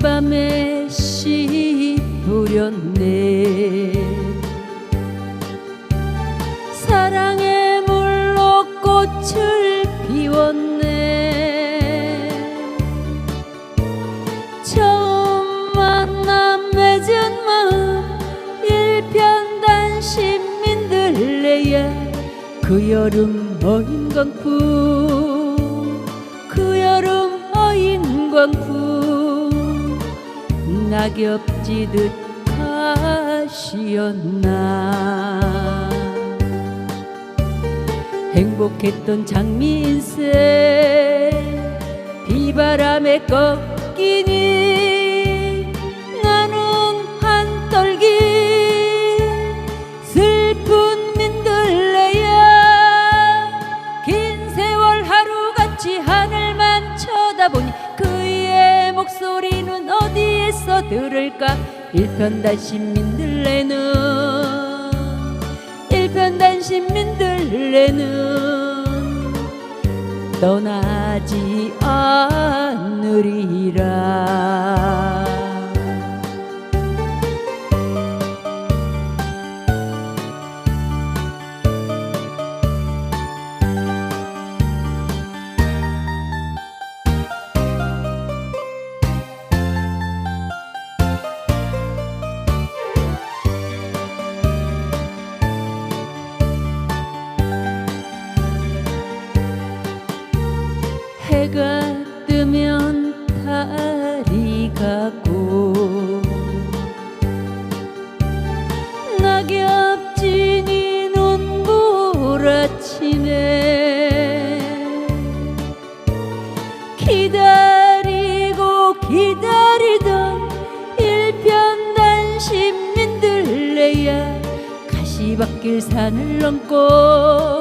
밤에 씨 뿌렸네. 사랑의 물로 꽃을 피웠네. 처음 만남 맺은 마음 일편단심 민들레야 그 여름 어인광풍 그 여름 어인광풍 낙엽 지듯 가시었나. 행복했던 장미 인생 비바람에 꺾이니 나는 한떨기 슬픈 민들레야. 긴 세월 하루같이 하늘만 쳐다보니 그의 목소리는 어디에서 들을까? 일편단심 민들레는. 일편단심 민들레는. 떠나지 않으리라 해가 뜨면 달이 가고 낙엽 지니 아침에 기다리고 기다리던 일편단심 민들레야 가시밭길 산을 넘고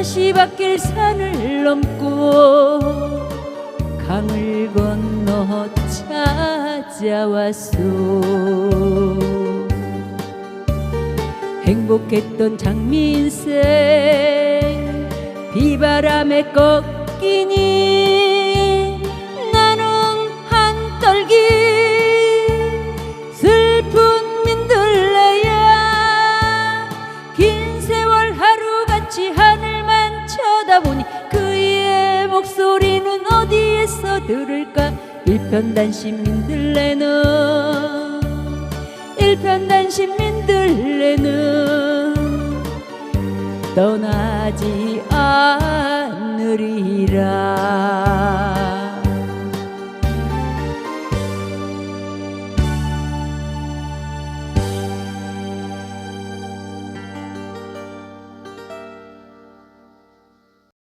가시밭길 산을 넘고 강을 건너 찾아왔소. 행복했던 장미 인생 비바람에 꺾이니 하늘만 쳐다보니 그의 목소리는 어디에서 들을까? 일편단심 민들레는 일편단심 민들레는 떠나지 않으리라